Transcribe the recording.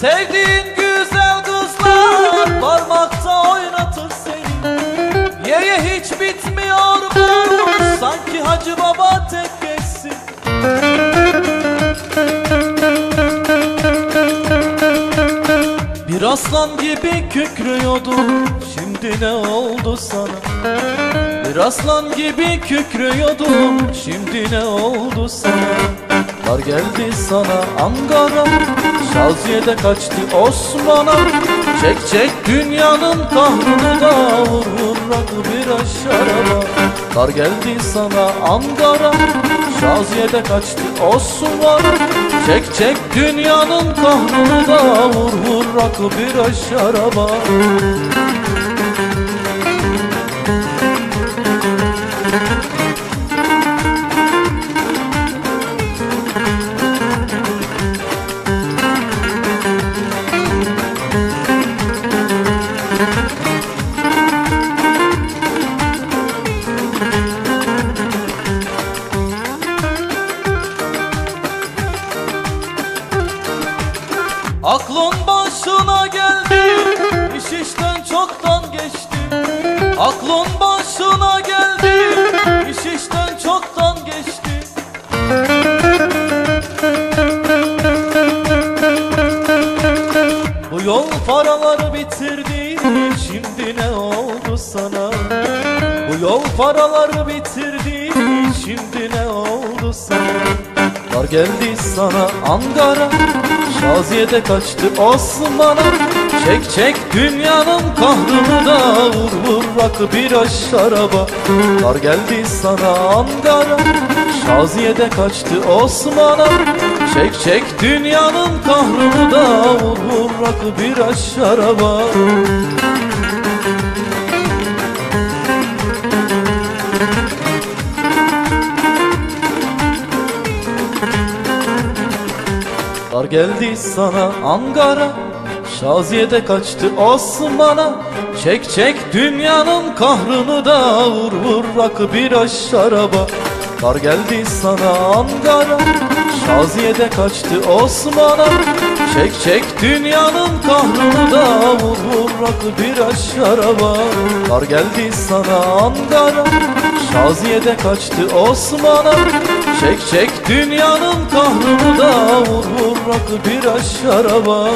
Sevdiğin güzel kızlar parmakta oynatır seni. Yeye hiç bitmiyor bu sanki Hacı Baba tekkesi Bir aslan gibi kükrüyordun şimdi ne oldu sana? Bir aslan gibi kükrüyordun şimdi ne oldu sana? Dar geldi sana Ankara. Şaziye'de kaçtı Osman'a. Çek çek dünyanın kahrını da Vur vur rakı bir aşaraba Dar geldi sana Ankara. Şaziye'de kaçtı Osman. Çek çek dünyanın kahrını da Vur vur rakı bir aşaraba Aklın başına geldi iş işten çoktan geçti. Aklın başına geldi iş işten çoktan geçti. Bu yol paraları bitirdi Şimdi ne oldu sana? Bu yol paraları bitirdi Şimdi ne oldu sana Dar geldi sana Ankara Şaziye'de kaçtı Osman'a. Çek çek dünyanın kahrını da Vur vur rakı bir şaraba Dar geldi sana Ankara Şaziye'de kaçtı Osman'a. Çek çek dünyanın kahrını da Vur vur rakı bir şaraba Dar geldi sana Ankara Şaziye'de kaçtı Osman'a. Çek çek dünyanın kahrını da Vur vur rakı bir şaraba Dar geldi sana Ankara Şaziye'de kaçtı Osman'a. Çek çek dünyanın kahrını da Vur vur rakı bir şaraba Dar geldi sana Ankara Şaziye'de kaçtı Osman'a. Çek çek dünyanın kahrını da Vur vur rakı bir şaraba